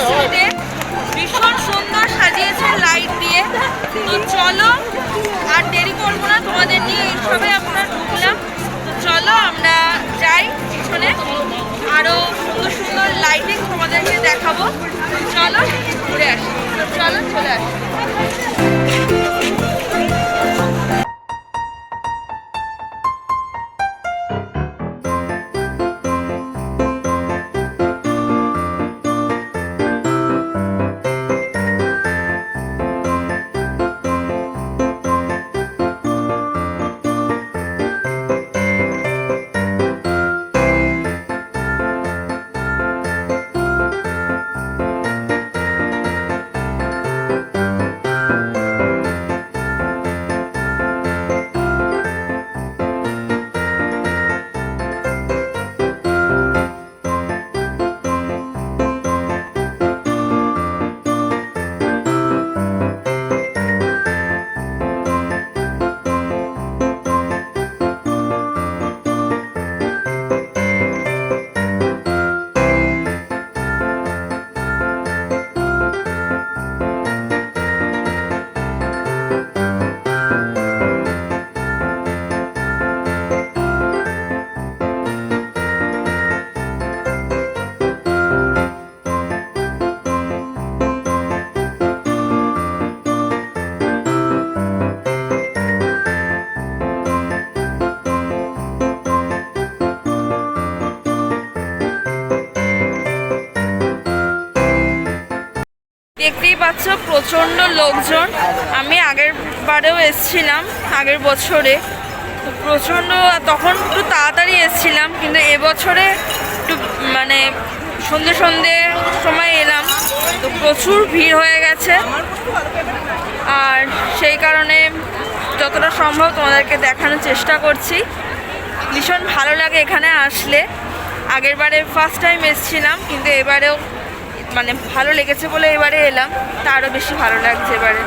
স্ট্রিটে ভীষণ সুন্দর সাজিয়েছে লাইট দিয়ে। তো চলো, আর দেরি করব না, তোমাদের নিয়ে এইসবে আমরা ঢুকলাম। তো চলো, আমরা যাই পিছনে। আরও সুন্দর সুন্দর লাইটিং তোমাদেরকে দেখাবো। চলো, ঘুরে আসি। চলো, চলে আসি। পাচ্ছ প্রচণ্ড লোকজন। আমি আগের বারেও এসেছিলাম, আগের বছরে। প্রচণ্ড, তখন একটু তাড়াতাড়ি এসেছিলাম, কিন্তু এবছরে একটু মানে সন্ধে সন্ধে সময় এলাম। তো প্রচুর ভিড় হয়ে গেছে। আর সেই কারণে যতটা সম্ভব তোমাদেরকে দেখানোর চেষ্টা করছি। ভীষণ ভালো লাগে এখানে আসলে। আগের বারে ফার্স্ট টাইম এসেছিলাম, কিন্তু এবারেও মানে ভালো লেগেছে বলে এবারে এলাম। তা আরও বেশি ভালো লাগছে এবারে।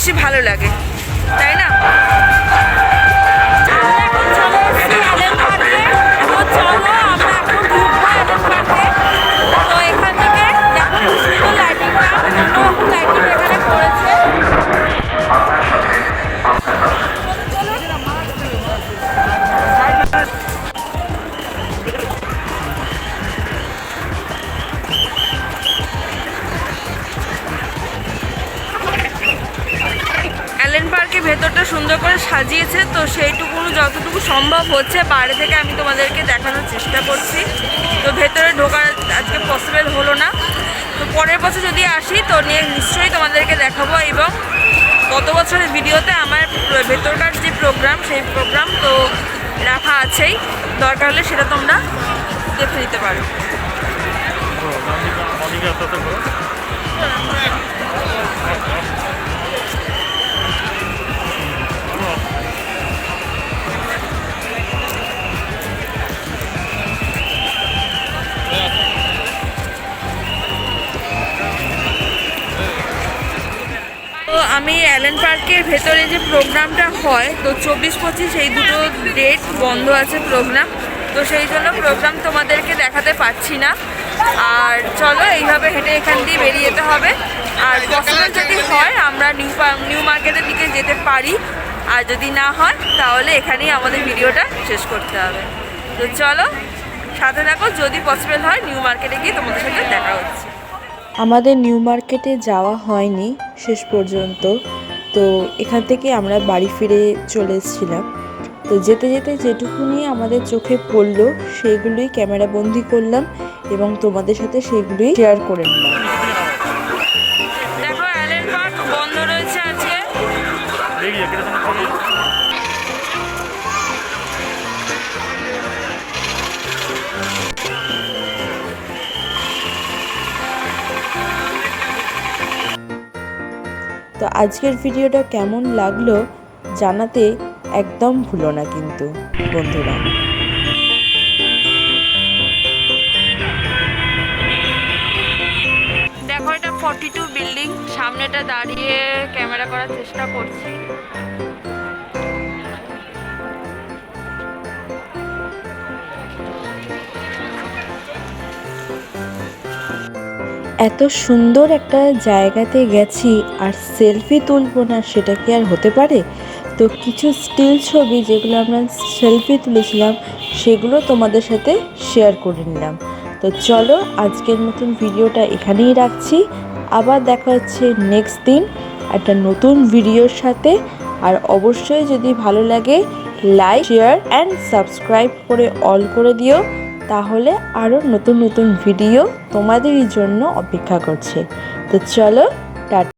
বেশি ভালো লাগে। হচ্ছে বাইরে থেকে আমি তোমাদেরকে দেখানোর চেষ্টা করছি। তো ভেতরে ঢোকার আজকে পসিবল হলো না। তো পরের বছর যদি আসি, তো নিয়ে নিশ্চয়ই তোমাদেরকে দেখাবো এবং গত বছরের ভিডিওতে আমার ভেতরকার যে প্রোগ্রাম সেই প্রোগ্রাম তো রাখা আছেই। দরকার হলে সেটা তোমরা দেখে নিতে পারো। আমি অ্যালেন পার্কের ভেতরে যে প্রোগ্রামটা হয়, তো চব্বিশ পঁচিশ এই দুটো ডেট বন্ধ আছে প্রোগ্রাম, তো সেই জন্য প্রোগ্রাম তোমাদেরকে দেখাতে পারছি না। আর চলো, এইভাবে হেঁটে এখান দিয়ে বেরিয়ে যেতে হবে। আর পসিবল যদি হয়, আমরা নিউ নিউ মার্কেটের দিকে যেতে পারি। আর যদি না হয়, তাহলে এখানেই আমাদের ভিডিওটা শেষ করতে হবে। তো চলো, সাথে থাকো, যদি পসিবল হয় নিউ মার্কেটে গিয়ে তোমাদের সাথে দেখা হচ্ছে। আমাদের নিউ মার্কেটে যাওয়া হয়নি শেষ পর্যন্ত। তো এখান থেকে আমরা বাড়ি ফিরে চলে এসেছিলাম। তো যেতে যেতে যেটুকুনি আমাদের চোখে পড়ল সেগুলোই ক্যামেরা বন্দি করলাম এবং তোমাদের সাথে সেগুলোই শেয়ার করে নিলাম। তো আজকের ভিডিওটা কেমন লাগল জানাতে একদম ভুলো না কিন্তু, বন্ধুরা। দেখো, এটা ফর্টি টু বিল্ডিং সামনেটা দাঁড়িয়ে ক্যামেরা করার চেষ্টা করছি। এত সুন্দর একটা জায়গাতে গেছি আর সেলফি তুলবো না, সেটা কি আর হতে পারে? তো কিছু স্টিল ছবি যেগুলো আমরা সেলফি তুলেছিলাম, সেগুলো তোমাদের সাথে শেয়ার করে নিলাম। তো চলো আজকের মতন ভিডিওটা এখানেই রাখছি। আবার দেখা হচ্ছে নেক্সট দিন একটা নতুন ভিডিওর সাথে। আর অবশ্যই যদি ভালো লাগে লাইক শেয়ার অ্যান্ড সাবস্ক্রাইব করে অল করে দিও। তাহলে আরও নতুন নতুন ভিডিও তোমাদেরই জন্য অপেক্ষা করছে। তো চলো